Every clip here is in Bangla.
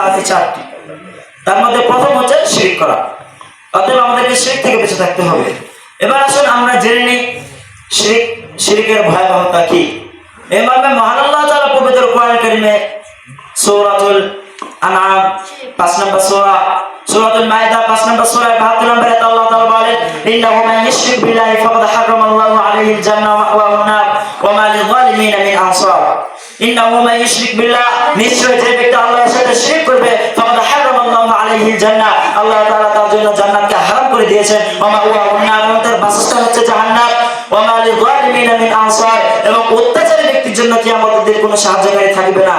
আছে চারটি। তার মধ্যে প্রথম হচ্ছে শিরিক করা। অতএব আমাদেরকে শিরিক থেকে বেঁচে থাকতে হবে। এবার আসুন আমরা জেনে নিই, শিরিক, শিরিকের ভয়াবহতা কি? মর্মে মহান আল্লাহ তাআলা পবিত্র কোরআন কারীমে সূরাতুল আনআম পাঁচ নম্বর সূরা, সূরাতুল মাইদা পাঁচ নম্বর সূরা 72 নম্বর আয়াতে আল্লাহ তাআলা বলেন, ইন্নাহু মান ইউশরিক বিল্লাহি ফাকাদ হারামাল্লাহু আলাইহিল জান্নাহ ওয়া মাওয়াহুন নার ওয়া মা লিযালিমিনা মিন আনসার। ইন্নাহু মান ইউশরিক বিল্লাহ নিশ্চয় যে ব্যক্তি আল্লাহর সাথে শিরক করবে, ফাকাদ হারামাল্লাহু আলাইহিল জান্নাহ, আল্লাহ তাআলা তার জন্য জান্নাতকে হারাম করে দিয়েছেন। ওয়া মাওয়াহুন নার তার বাসস্থান হচ্ছে জাহান্নাম। ওয়া মা লিযালিমিনা মিন আনসার এবং অত্যাচারী ব্যক্তির জন্য কিয়ামতের দিন কোনো সাহায্যকারী থাকবে না।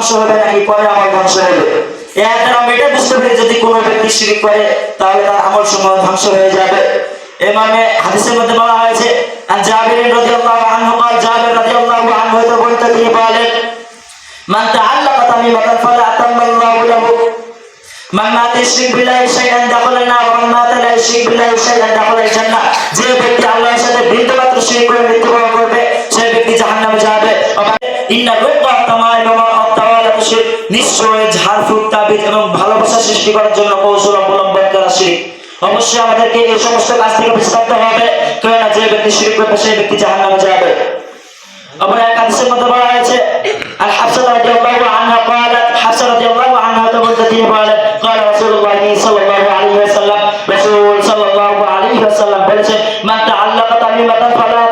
ধ্বংস হবে নাকি পরের আমল ধ্বংস হবে এর দ্বারা আমরা এটা বুঝতে পারি যদি কোনো ব্যক্তি শিরিক করে তাহলে তার আমল সমূহ ধ্বংস হয়ে যাবে এই মর্মে হাদিসের মধ্যে বলা হয়েছে আর জাবির রাদিয়াল্লাহু আনহু قال জাবির রাদিয়াল্লাহু আনহু হতে বলতে তিনি বলেন মান তাআল্লাকা তামিমাতান ফালা আতাম্মাল্লাহু লাহু মান মাতা ইশরিক বিল্লাহি শাইআন দাখালা না ওয়া মান মাতা লা ইশরিক বিল্লাহি শাইআন দাখালা জান্নাহ যে ব্যক্তি আল্লাহর সাথে বিন্দুমাত্র শিরক করে মৃত্যুবরণ করবে সেই ব্যক্তি জাহান্নামে যাবে আবার ইন্না নিশ্চয় ঝাড়ফুঁক তাবিজ এবং ভালোবাসা সৃষ্টি করার জন্য কৌশল অবলম্বন করা শিরক অবশ্যই আমাদেরকে এই সমস্ত কাজ থেকে বেঁচে থাকতে হবে কেননা যে ব্যক্তি শিরক করবে সেই ব্যক্তি জাহান্নামে যাবে আবার এক হাদিসের মধ্যে বলা হয়েছে আর হাফসা রাদিয়াল্লাহু আনহা قالت হাফসা রাদিয়াল্লাহু আনহা তো বলতে তিনি বলেন قال রাসূলুল্লাহ সাল্লাল্লাহু আলাইহি ওয়াসাল্লাম রাসূল সাল্লাল্লাহু আলাইহি ওয়াসাল্লাম বলেছেন মান তাআল্লাকা তামিমাতান ফালা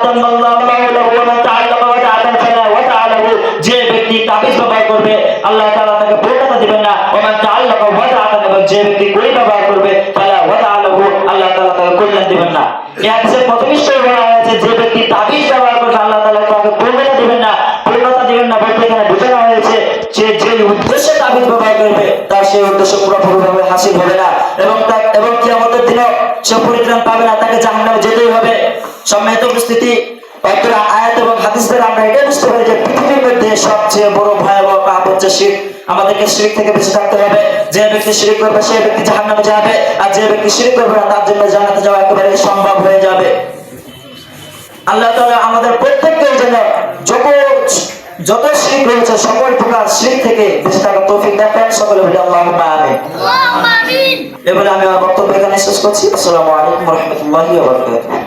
যে যে উদ্দেশ্যে তাবিজ করবে, তার সেই উদ্দেশ্য পুরোপুরিভাবে হাসিল হবে না এবং তার এবং কিয়ামতের সে পরিত্রাণ পাবে না, তাকে জাহান্নামে যেতেই হবে। সম্মানিত উপস্থিতি অত্র আমাদেরকে শিরিক থেকে বেঁচে থাকতে হবে। যে ব্যক্তি শিরিক করবে সেই ব্যক্তি জাহান্নামে যাবে। আর যে ব্যক্তি শিরিক করবে না তার জন্য জান্নাতে যাওয়া একেবারে সম্ভব হয়ে যাবে। আল্লাহ তাআলা আমাদের প্রত্যেককে যেন যত যত শিরিক রয়েছে সকল প্রকার শিরিক থেকে বেঁচে থাকার তৌফিক দেন সকলে বলি আল্লাহুম্মা আমিন। আমিন। এবারে আমি আমার বক্তব্য এখানে শেষ করছি। আসসালামু আলাইকুম ওয়া রাহমাতুল্লাহি ওয়া বারাকাতুহু।